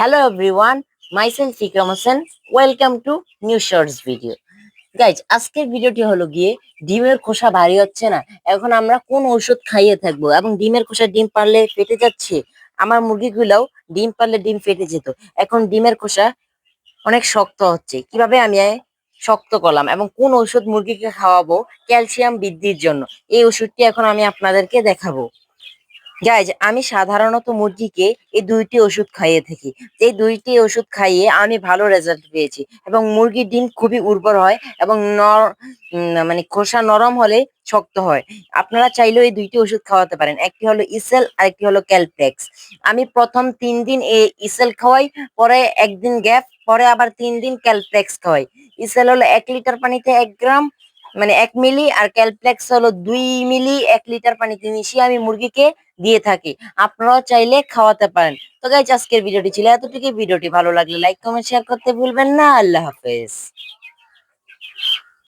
Hello everyone, myself Ikram Hosen. Welcome to new shorts video. Guys আজকের ভিডিওটি হলো গিয়ে ডিমের খোসা ভারী হচ্ছে না। এখন আমরা কোন ঔষধ খাইয়ে থাকব? এবং ডিমের খোসা ডিম পারলে ফেটে যাচ্ছে? আমার মুরগিগুলাও ডিম পারলে ডিম ফেটে যেত। এখন ডিমের খোসা অনেক শক্ত হচ্ছে। কীভাবে আমি শক্ত করলাম? এবং কোন ঔষধ মুরগিকে খাওয়াবো? ক্যালসিয়াম বৃদ্ধির জন্য। এই ওষুধটি এখন আমি আপনাদেরকে দেখাবো। গাইজ আমি সাধারণত মুরগিকে এই দুইটি ওষুধ খাইয়ে থাকি। এই দুইটি ওষুধ খাইয়ে আমি ভালো রেজাল্ট পেয়েছি এবং মুরগির ডিম খুবই উর্বর হয় এবং নর মানে খোসা নরম হলে শক্ত হয়। আপনারা চাইলেও এই দুইটি ওষুধ খাওয়াতে পারেন। একটি হলো ইসেল আর একটি হলো ক্যালপ্লেক্স আমি প্রথম তিন দিন এই ইসেল খাওয়াই, পরে একদিন গ্যাপ পরে আবার তিন দিন ক্যালপ্লেক্স খাওয়াই। ইসেল হলো এক লিটার পানিতে এক গ্রাম মানে এক মিলি আর ক্যালপ্লেক্স হলো দুই মিলি এক লিটার পানিতে মিশিয়ে আমি মুরগিকে দিয়ে থাকি। আপনারাও চাইলে খাওয়াতে পারেন। তো গাইজ আজকের ভিডিওটি ছিল এতটুকু ভিডিওটি ভালো লাগলে লাইক কমেন্ট শেয়ার করতে ভুলবেন না। আল্লাহ হাফেজ।